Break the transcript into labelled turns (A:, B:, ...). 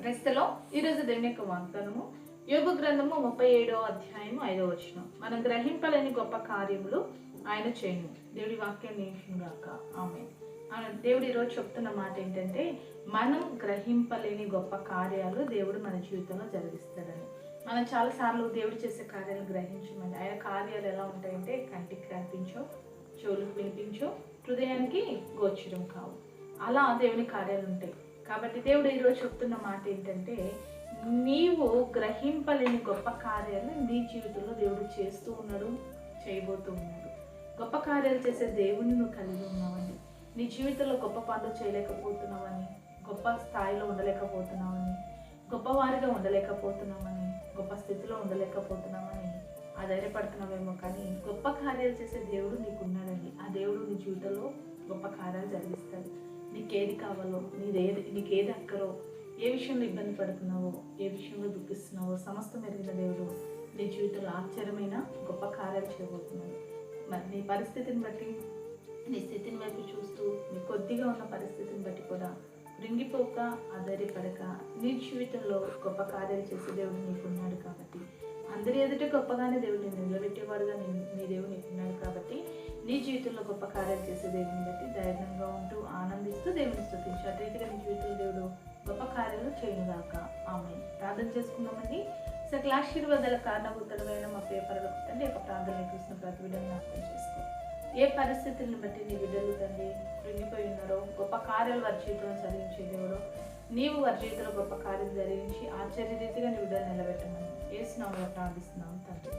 A: క్రైస్తలో ఈరోజు దేవుని యొక్క వాగ్దానము. యోగు గ్రంథము ముప్పై ఏడో అధ్యాయము ఐదో వచనం. మనం గ్రహింపలేని గొప్ప కార్యములు ఆయన చేయను. దేవుడి వాక్యం నేర్చుగాక ఆమె దేవుడు ఈరోజు చెప్తున్న మాట ఏంటంటే మనం గ్రహింపలేని గొప్ప కార్యాలు దేవుడు మన జీవితంలో జరిగిస్తాడని. మనం చాలాసార్లు దేవుడు చేసే కార్యాలు గ్రహించమని ఆయన కార్యాలు ఎలా ఉంటాయంటే కంటికి కనిపించో చెవులకు వినిపించో హృదయానికి గోచరం కావు. అలా దేవుని కార్యాలు ఉంటాయి. కాబట్టి దేవుడు ఈరోజు చెప్తున్న మాట ఏంటంటే నీవు గ్రహింపలేని గొప్ప కార్యాలు నీ జీవితంలో దేవుడు చేస్తూ ఉన్నాడు చేయబోతూ ఉన్నాడు. గొప్ప కార్యాలు చేసే దేవుని నువ్వు కలిగి ఉన్నావని నీ జీవితంలో గొప్ప పనులు చేయలేకపోతున్నావని గొప్ప స్థాయిలో ఉండలేకపోతున్నావని గొప్పవారిగా ఉండలేకపోతున్నామని గొప్ప స్థితిలో ఉండలేకపోతున్నామని ఆధారపడుతున్నావేమో కానీ గొప్ప కార్యాలు చేసే దేవుడు నీకున్నాడండి ఆ దేవుడు నీ జీవితంలో గొప్ప కార్యాలు జరిగిస్తాడు. నీకేది కావాలో నీదేది నీకేది అక్కరో ఏ విషయంలో ఇబ్బంది పడుతున్నావో ఏ విషయంలో దుఃఖిస్తున్నావో సమస్తం ఎరిగిన దేవుడు నీ జీవితంలో ఆశ్చర్యమైన గొప్ప కార్యాలు చేయబోతున్నాడు. మరి నీ పరిస్థితిని బట్టి నీ స్థితిని వైపు చూస్తూ నీ కొద్దిగా ఉన్న పరిస్థితిని బట్టి కూడా కృంగిపోక ఆధారపడక నీ జీవితంలో గొప్ప కార్యాలు చేసే దేవుడు నీకున్నాడు కాబట్టి అందరి ఎదుట గొప్పగానే దేవుడు నిలబెట్టేవాడుగా నేను నీ దేవుడు నీకున్నాడు కాబట్టి నీ జీవితంలో గొప్ప కార్యాలు చేసే దేవుని బట్టి ధైర్యంగా ఉంటూ ఆనందిస్తూ దేవుని స్థుతించు. అటైతే నీ జీవితంలో దేవుడు గొప్ప కార్యాలు చేయనుగాక. ఆమె ప్రార్థన చేసుకున్నామండి సకల ఆశీర్వాదాల కారణభూతుడమైన మా పేపర్లకు తండ్రి యొక్క ప్రార్థన చూసిన ప్రతి బిడ్డను అర్థం చేసుకో. ఏ పరిస్థితులను బట్టి నీ బిడ్డలు తండ్రి కృంగిపోయి ఉన్నారో గొప్ప కార్యాలు వారి జీవితంలో చదివించే దేవుడు నీవు వారి జీవితంలో గొప్ప కార్యం జరిగించి ఆశ్చర్య రీతిగా నీ బిడ్డలు నిలబెట్టమని ఏ స్నామంలో ప్రార్థిస్తున్నాం తండ్రి.